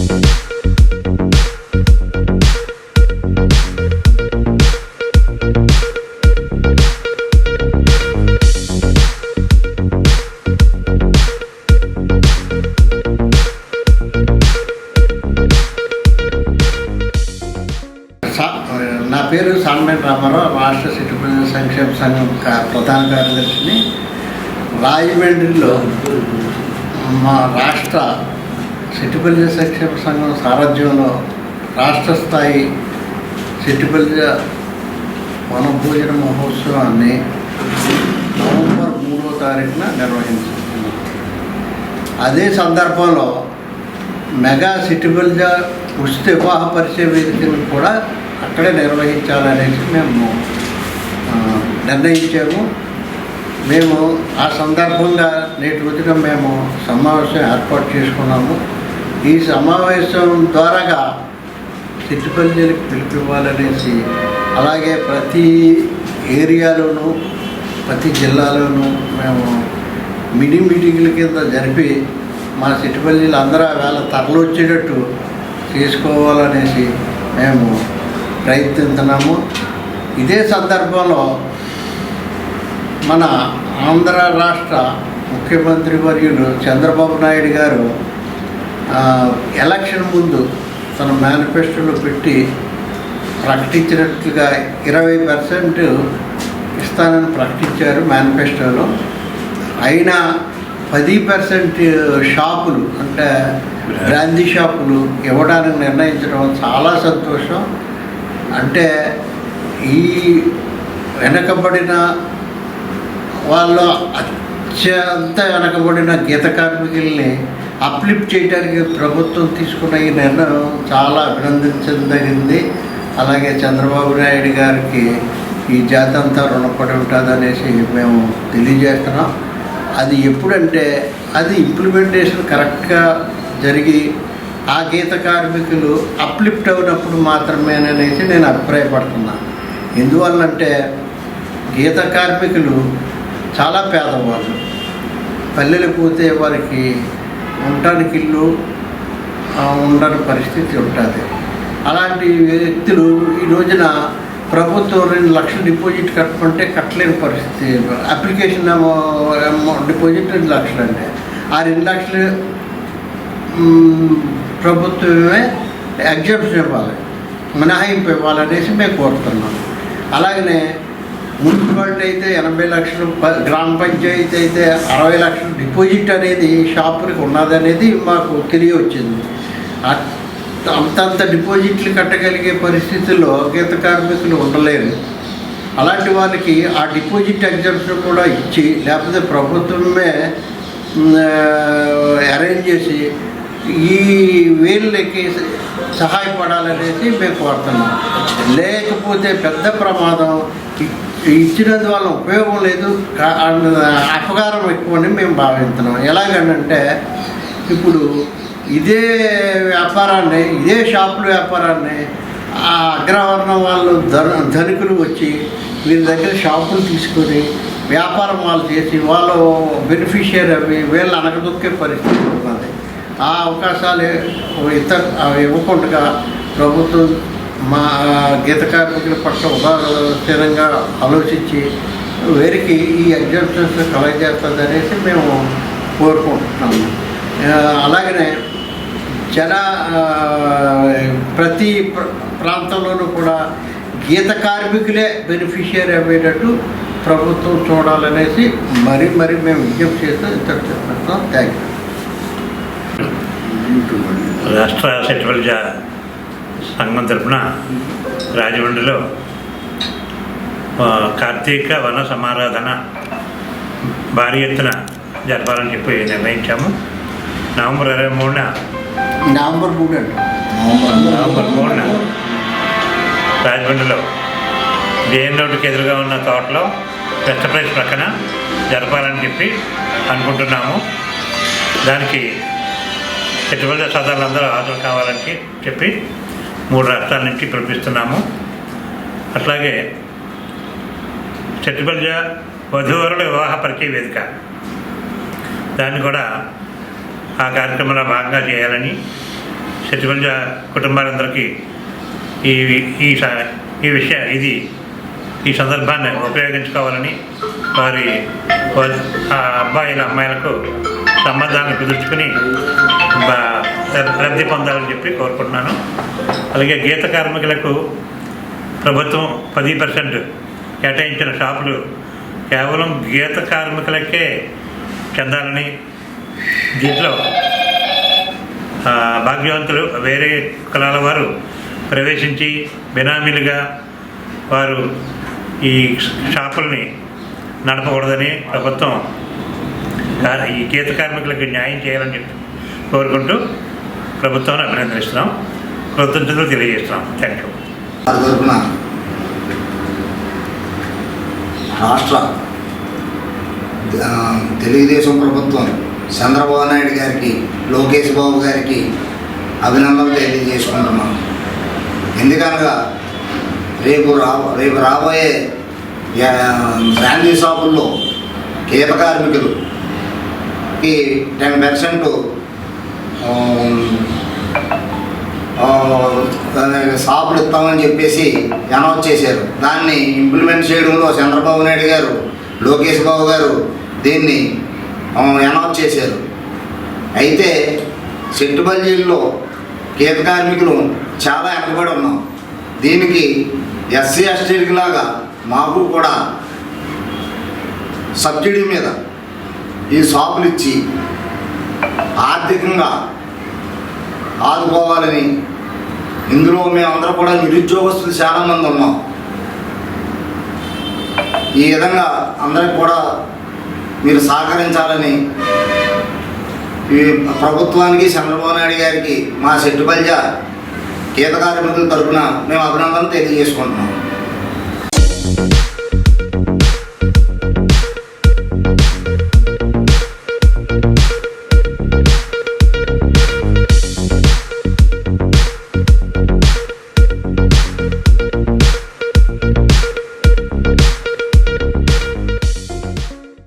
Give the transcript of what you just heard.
నా పేరు సాన్మేట్ రామారావు రాష్ట్ర సిటిజన్ సంక్షేమ సంఘం ప్రధాన కార్యదర్శిని. రాజమండ్రిలో మా రాష్ట్ర సిట్టిపల్లి సంక్షేమ సంఘం సారథ్యంలో రాష్ట్ర స్థాయి సిట్టిపల్లి వనభోజన మహోత్సవాన్ని నవంబర్ మూడో తారీఖున నిర్వహించుకున్నాం అదే సందర్భంలో మెగా సిట్టిపల్లి ఉచిత వివాహ పరిచయ వేదికను కూడా అక్కడే నిర్వహించాలనేసి మేము నిర్ణయించాము. మేము ఆ సందర్భంగా నేటి రోజున మేము సమావేశం ఏర్పాటు చేసుకున్నాము. ఈ సమావేశం ద్వారాగా చిట్టుపల్లికి పిలిపివ్వాలనేసి అలాగే ప్రతి ఏరియాలోనూ ప్రతి జిల్లాలోనూ మేము మినీ మీటింగ్ల కింద జరిపి మా చిట్టుపల్లిలు అందరూ వేళ తరలి వచ్చేటట్టు చేసుకోవాలనేసి మేము ప్రయత్నిస్తున్నాము. ఇదే సందర్భంలో మన ఆంధ్ర రాష్ట్ర ముఖ్యమంత్రి వర్యులు చంద్రబాబు నాయుడు గారు ఎలక్షన్ ముందు తన మేనిఫెస్టోలో పెట్టి ప్రకటించినట్లుగా ఇరవై పర్సెంట్ ఇస్తానని ప్రకటించారు మేనిఫెస్టోలో. అయినా పది పర్సెంట్ షాపులు అంటే బ్రాందీ షాపులు ఇవ్వడానికి నిర్ణయించడం చాలా సంతోషం. అంటే ఈ వెనకబడిన వాళ్ళు అత్యంత వెనకబడిన గీత కార్మికుల్ని అప్లిఫ్ట్ చేయడానికి ప్రభుత్వం తీసుకున్న ఈ నిర్ణయం చాలా అభినందించదగింది. అలాగే చంద్రబాబు నాయుడు గారికి ఈ జాతి అంతా రుణపడి ఉంటుంది అనేసి మేము తెలియజేస్తున్నాం. అది ఎప్పుడంటే అది ఇంప్లిమెంటేషన్ కరెక్ట్గా జరిగి ఆ గీత కార్మికులు అప్లిఫ్ట్ అయినప్పుడు మాత్రమేననేసి నేను అభిప్రాయపడుతున్నాను. ఎందువల్లంటే గీత కార్మికులు చాలా పేదవాళ్ళు. పల్లెలు పోతే వారికి ఉండటానికి ఇల్లు ఉండని పరిస్థితి ఉంటుంది. అలాంటి వ్యక్తులు ఈ రోజున ప్రభుత్వం రెండు లక్షలు డిపాజిట్ కట్టమంటే కట్టలేని పరిస్థితి. అప్లికేషన్ డిపాజిట్ రెండు లక్షలు అంటే ఆ రెండు లక్షలు ప్రభుత్వమే ఎగ్జామ్షన్ ఇవ్వాలి మినహాయింపు ఇవ్వాలనేసి మేము కోరుతున్నాం. అలాగనే మున్సిపాలిటీ అయితే ఎనభై లక్షలు గ్రామ పంచాయతీ అయితే అరవై లక్షలు డిపాజిట్ అనేది షాపులకు ఉన్నదనేది మాకు తెలియవచ్చింది వచ్చింది అంతంత డిపాజిట్లు కట్టగలిగే పరిస్థితుల్లో గీత కార్మికులు ఉండలేరు. అలాంటి వాళ్ళకి ఆ డిపాజిట్ ఎగ్జామ్షన్ కూడా ఇచ్చి లేకపోతే ప్రభుత్వమే అరేంజ్ చేసి ఈ వీళ్ళకి సహాయపడాలనేసి మేము కోరుతున్నాం. లేకపోతే పెద్ద ప్రమాదం ఇచ్చినందు వల్ల ఉపయోగం లేదు. కా- అపకారం ఎక్కువని మేము భావిస్తున్నాం ఎలాగంటే ఇప్పుడు ఇదే వ్యాపారాన్ని ఇదే షాపుల వ్యాపారాన్ని ఆ అగ్రవర్ణం వాళ్ళు ధనికులు వచ్చి వీరి దగ్గర షాపులు తీసుకొని వ్యాపారం వాళ్ళు చేసి వాళ్ళు బెనిఫిషియరీ అవి వీళ్ళు అనగదొక్కే పరిస్థితి ఉన్నది. ఆ అవకాశాలు ఇతర అవి ఇవ్వకుండా ప్రభుత్వం మా గీత కార్మికుల పట్ల ఉదాహరణగా ఆలోచించి వీరికి ఈ ఎగ్జామ్షన్స్ కలగజేస్తుంది అనేసి మేము కోరుకుంటున్నాము. అలాగనే జన ప్రతి ప్రాంతంలోనూ కూడా గీత కార్మికులే బెనిఫిషియరీ అయ్యేటట్టు ప్రభుత్వం చూడాలనేసి మరి మరి మేము విజ్ఞప్తి చేస్తాం. ఇతర చెప్తున్నాం. Thank you. రాష్ట్ర సెటిల్జ సంఘం తరపున రాజమండ్రిలో కార్తీక వన సమారాధన భారీ ఎత్తున జరపాలని చెప్పి నిర్ణయించాము. నవంబర్ ఇరవై మూడున నవంబర్ మూడు నవంబర్ మూడున రాజమండ్రిలో జేఎన్ రోడ్డుకి ఎదురుగా ఉన్న తోటలో వెస్ట్ ప్రైస్ ప్రక్కన జరపాలని చెప్పి అనుకుంటున్నాము. దానికి పెట్టుబడి సోదరులందరూ హాజరు కావాలని చెప్పి మూడు రాష్ట్రాల నుంచి పిలిపిస్తున్నాము అట్లాగే చెట్టుబల్జ వధూవరుల వివాహ పరిచయ వేదిక. దాన్ని కూడా ఆ కార్యక్రమంలో భాగంగా చేయాలని సచివల్జ కుటుంబాలందరికీ ఈ ఈ స- ఈ విషయం ఇది ఈ సందర్భాన్ని ఉపయోగించుకోవాలని వారి వారి- ఆ అబ్బాయిల అమ్మాయిలకు సంబంధాలను కుదుర్చుకుని లబ్ధి పొందాలని చెప్పి కోరుకుంటున్నాను. అలాగే గీత కార్మికులకు ప్రభుత్వం పది పర్సెంట్ కేటాయించిన షాపులు కేవలం గీత కార్మికులకే చెందాలని దీంట్లో భాగ్యవంతులు వేరే కులాల వారు ప్రవేశించి బినామీలుగా వారు ఈ షాపుల్ని నడపకూడదని ప్రభుత్వం ఈ గీత కార్మికులకు న్యాయం చేయాలని చెప్పి కోరుకుంటూ ప్రభుత్వాన్ని అభినందిస్తున్నాం. కృతజ్ఞతలు తెలియజేస్తున్నాం. థ్యాంక్ యూ తరఫున రాష్ట్ర తెలుగుదేశం ప్రభుత్వం చంద్రబాబు నాయుడు గారికి లోకేష్ బాబు గారికి అభినందనలు తెలియజేసుకుంటున్నాం. ఎందుకనగా రేపు రా రేపు రాబోయే యా, బ్రాండీ షాపుల్లో గీత కార్మికులుకి టెన్ పర్సెంట్ షాపులు ఇస్తామని చెప్పేసి అనౌన్స్ చేశారు. దాన్ని ఇంప్లిమెంట్ చేయడంలో చంద్రబాబు నాయుడు గారు లోకేష్ బాబు గారు దీన్ని అనౌన్స్ చేశారు. అయితే చెట్టుబల్లీల్లో గీత కార్మికులు చాలా వెనకబడి ఉన్నాం. దీనికి ఎస్సీ ఎస్టీలకి లాగా మాకు కూడా సబ్సిడీ మీద ఈ షాపులు ఇచ్చి ఆర్థికంగా ఆదుకోవాలని ఇందులో మేమందరం కూడా నిరుద్యోగస్తులు చాలామంది ఉన్నాం. ఈ విధంగా అందరికి కూడా మీరు సహకరించాలని ఈ ప్రభుత్వానికి చంద్రబాబు నాయుడు గారికి మా సెట్టుబల్జ గీత కార్మికుల తరఫున మేము అభినందనలు తెలియజేసుకుంటున్నాం.